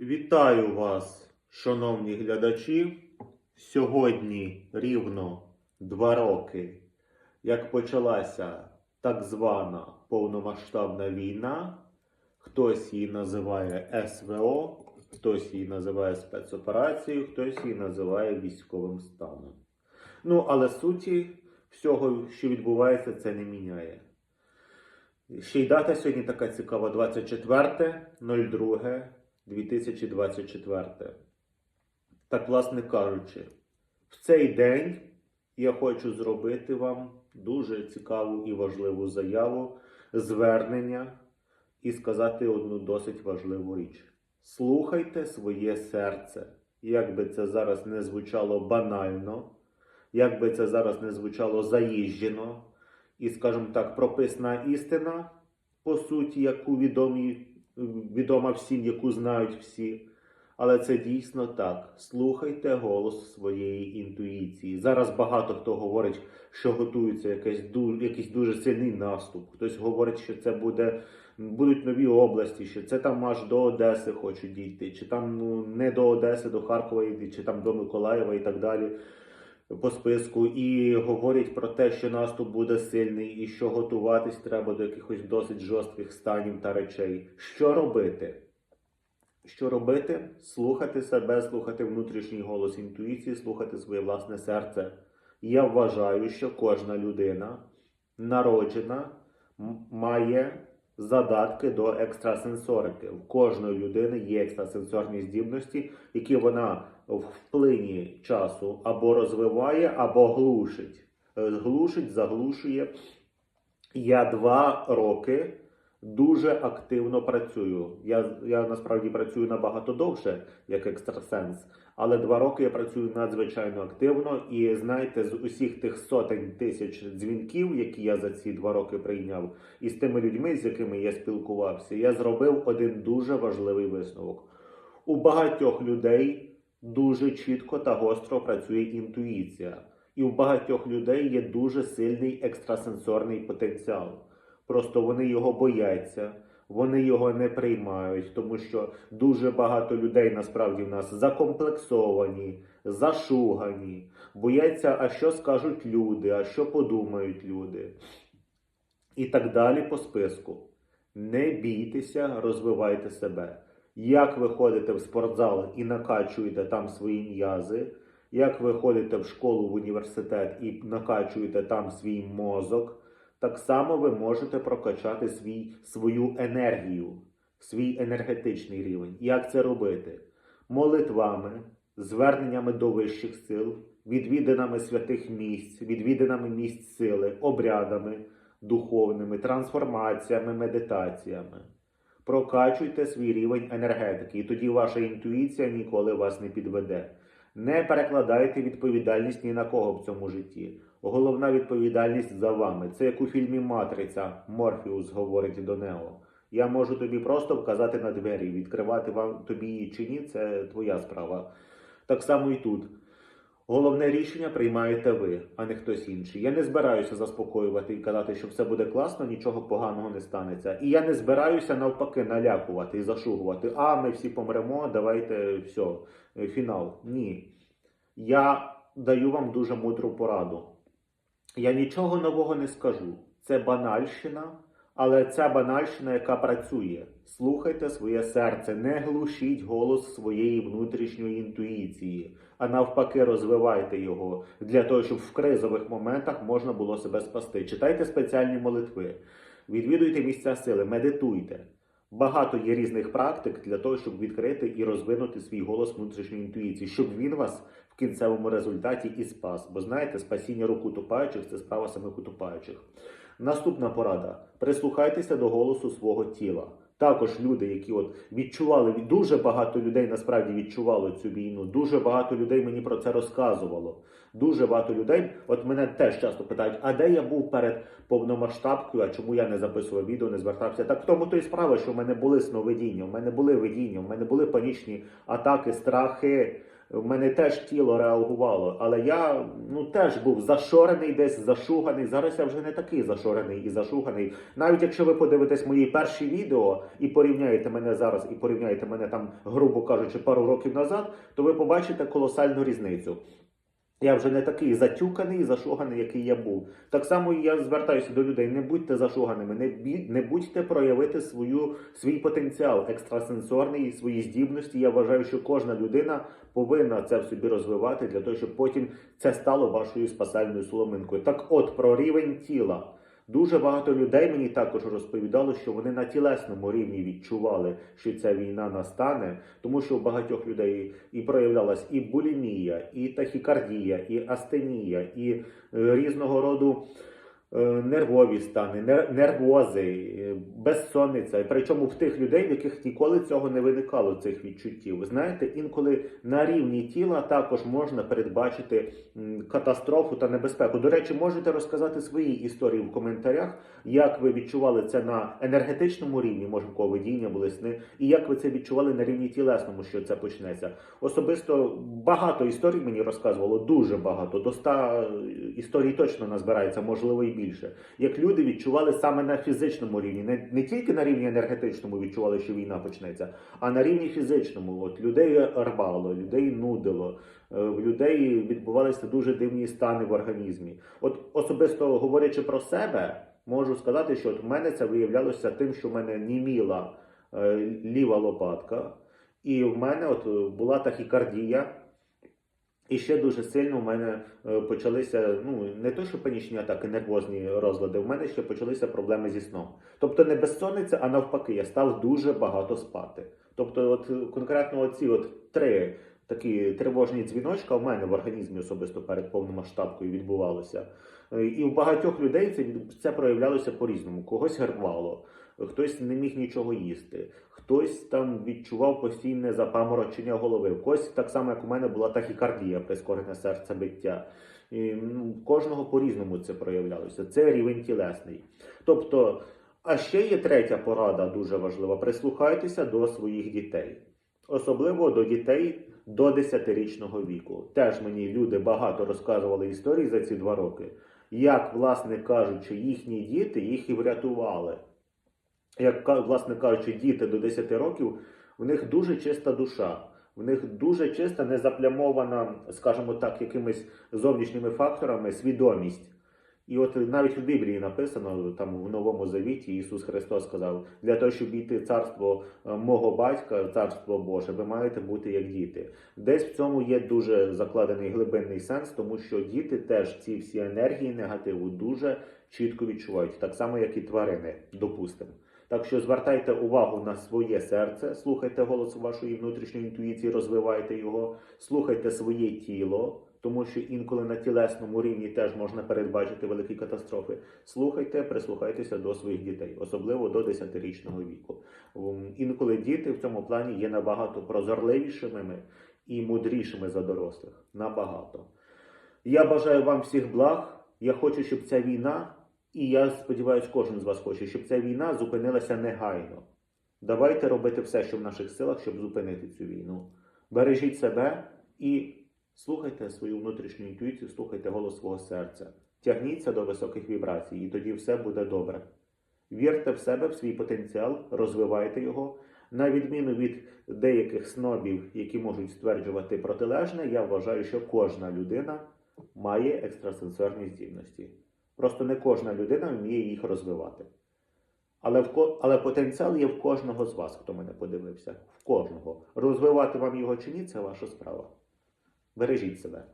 Вітаю вас, шановні глядачі. Сьогодні рівно два роки, як почалася так звана повномасштабна війна. Хтось її називає СВО, хтось її називає спецоперацією, хтось її називає військовим станом. Ну, але суті всього, що відбувається, це не міняє. Ще й дата сьогодні така цікава: 24.02.2024. Так, власне кажучи, в цей день я хочу зробити вам дуже цікаву і важливу заяву, звернення і сказати одну досить важливу річ. Слухайте своє серце. Як би це зараз не звучало банально, як би це зараз не звучало заїжджено, і, скажімо так, прописана істина, по суті, яку відомі, відома всім, яку знають всі. Але це дійсно так. Слухайте голос своєї інтуїції. Зараз багато хто говорить, що готується якийсь, ду- якийсь дуже сильний наступ. Хтось говорить, що це буде, будуть нові області, що це там аж до Одеси хочуть дійти, чи там ну, не до Одеси, до Харкова, чи там до Миколаєва і так далі по списку і говорять про те, що наступ буде сильний і що готуватись треба до якихось досить жорстких станів та речей. Що робити? Що робити? Слухати себе, слухати внутрішній голос інтуїції, слухати своє власне серце. Я вважаю, що кожна людина народжена має задатки до екстрасенсорики. В кожної людини є екстрасенсорні здібності, які вона в вплині часу або розвиває, або глушить. Е, Глушить, заглушує. Я два роки дуже активно працюю. Я, я насправді працюю набагато довше, як екстрасенс, але два роки я працюю надзвичайно активно. І знаєте, з усіх тих сотень тисяч дзвінків, які я за ці два роки прийняв, і з тими людьми, з якими я спілкувався, я зробив один дуже важливий висновок. У багатьох людей дуже чітко та гостро працює інтуїція. І у багатьох людей є дуже сильний екстрасенсорний потенціал. Просто вони його бояться, вони його не приймають, тому що дуже багато людей насправді в нас закомплексовані, зашугані, бояться, а що скажуть люди, а що подумають люди. І так далі по списку. Не бійтеся, розвивайте себе. Як ви ходите в спортзал і накачуєте там свої м'язи, як ви ходите в школу, в університет і накачуєте там свій мозок, так само ви можете прокачати свій, свою енергію, свій енергетичний рівень. Як це робити? Молитвами, зверненнями до вищих сил, відвідинами святих місць, відвідинами місць сили, обрядами духовними, трансформаціями, медитаціями. Прокачуйте свій рівень енергетики, і тоді ваша інтуїція ніколи вас не підведе. Не перекладайте відповідальність ні на кого в цьому житті. Головна відповідальність за вами. Це як у фільмі Матриця Морфіус говорить до Нео. Я можу тобі просто вказати на двері, відкривати вам тобі її чи ні, це твоя справа. Так само і тут. Головне рішення приймаєте ви, а не хтось інший. Я не збираюся заспокоювати і казати, що все буде класно, нічого поганого не станеться. І я не збираюся навпаки налякувати і зашугувати. А ми всі помремо, давайте все, фінал. Ні. Я даю вам дуже мудру пораду. Я нічого нового не скажу. Це банальщина, але це банальщина, яка працює. Слухайте своє серце, не глушіть голос своєї внутрішньої інтуїції, а навпаки, розвивайте його для того, щоб в кризових моментах можна було себе спасти. Читайте спеціальні молитви, відвідуйте місця сили, медитуйте. Багато є різних практик для того, щоб відкрити і розвинути свій голос внутрішньої інтуїції, щоб він вас в кінцевому результаті і спас. Бо знаєте, спасіння рук утопаючих це справа самих утопаючих. Наступна порада: прислухайтеся до голосу свого тіла. Також люди, які от відчували дуже багато людей насправді відчувало цю війну. Дуже багато людей мені про це розказувало. Дуже багато людей, от мене теж часто питають, а де я був перед повномасштабкою, а чому я не записував відео, не звертався? Так в тому то і справа, що в мене були сновидіння, в мене були видіння, в мене були панічні атаки, страхи. В мене теж тіло реагувало, але я ну теж був зашорений, десь зашуганий. Зараз я вже не такий зашорений і зашуганий. Навіть якщо ви подивитесь мої перші відео і порівняєте мене зараз, і порівняєте мене там, грубо кажучи, пару років назад, то ви побачите колосальну різницю. Я вже не такий затюканий і зашуганий, який я був. Так само я звертаюся до людей: не будьте зашоганими, не, не будьте проявити свою, свій потенціал екстрасенсорний, свої здібності. Я вважаю, що кожна людина повинна це в собі розвивати для того, щоб потім це стало вашою спасальною соломинкою. Так, от про рівень тіла. Дуже багато людей мені також розповідало, що вони на тілесному рівні відчували, що ця війна настане, тому що у багатьох людей і проявлялась і булімія, і тахікардія, і астенія, і е, різного роду нервові стани, нер- нервози, е, безсонниця. Причому в тих людей, в яких ніколи цього не виникало, цих відчуттів. Ви знаєте, інколи на рівні тіла також можна передбачити катастрофу та небезпеку. До речі, можете розказати свої історії в коментарях, як ви відчували це на енергетичному рівні, може в кого видіння були сни, і як ви це відчували на рівні тілесному, що це почнеться. Особисто багато історій мені розказувало, дуже багато. До 100 історій точно назбирається, можливо, і більше. Як люди відчували саме на фізичному рівні, не, не тільки на рівні енергетичному відчували, що війна почнеться, а на рівні фізичному. От людей рвало, людей нудило, е, в людей відбувалися дуже дивні стани в організмі. От особисто говорячи про себе, можу сказати, що от в мене це виявлялося тим, що в мене німіла е, ліва лопатка, і в мене от була тахікардія. І ще дуже сильно в мене е, почалися ну не то, що панічні атаки, нервозні розлади. В мене ще почалися проблеми зі сном. Тобто не безсонниця, а навпаки, я став дуже багато спати. Тобто, от е, конкретно оці от три такі тривожні дзвіночка в мене в організмі особисто перед повномасштабкою відбувалося. Е, І в багатьох людей це це проявлялося по-різному. Когось гервало, хтось не міг нічого їсти, хтось там відчував постійне запаморочення голови. В когось так само, як у мене була тахікардія, прискорене серцебиття. І, ну, кожного по-різному це проявлялося. Це рівень тілесний. Тобто, а ще є третя порада, дуже важлива: прислухайтеся до своїх дітей, особливо до дітей до 10-річного віку. Теж мені люди багато розказували історій за ці два роки, як, власне кажучи, їхні діти їх і врятували. Як власне кажучи, діти до 10 років, в них дуже чиста душа. В них дуже чиста, не заплямована, скажімо так, якимись зовнішніми факторами свідомість. І от навіть в Біблії написано, там в Новому Завіті Ісус Христос сказав: для того, щоб йти царство е, мого батька, царство Боже, ви маєте бути як діти. Десь в цьому є дуже закладений глибинний сенс, тому що діти теж ці всі енергії негативу дуже чітко відчувають, так само, як і тварини, допустимо. Так що звертайте увагу на своє серце, слухайте голос вашої внутрішньої інтуїції, розвивайте його, слухайте своє тіло, тому що інколи на тілесному рівні теж можна передбачити великі катастрофи. Слухайте, прислухайтеся до своїх дітей, особливо до 10-річного віку. Інколи діти в цьому плані є набагато прозорливішими і мудрішими за дорослих. Набагато. Я бажаю вам всіх благ. Я хочу, щоб ця війна, і я сподіваюся, кожен з вас хоче, щоб ця війна зупинилася негайно. Давайте робити все, що в наших силах, щоб зупинити цю війну. Бережіть себе і слухайте свою внутрішню інтуїцію, слухайте голос свого серця. Тягніться до високих вібрацій, і тоді все буде добре. Вірте в себе, в свій потенціал, розвивайте його. На відміну від деяких снобів, які можуть стверджувати протилежне, я вважаю, що кожна людина має екстрасенсорні здібності. Просто не кожна людина вміє їх розвивати. Але в, але потенціал є в кожного з вас, хто мене подивився. В кожного. Розвивати вам його чи ні це ваша справа. Бережіть себе.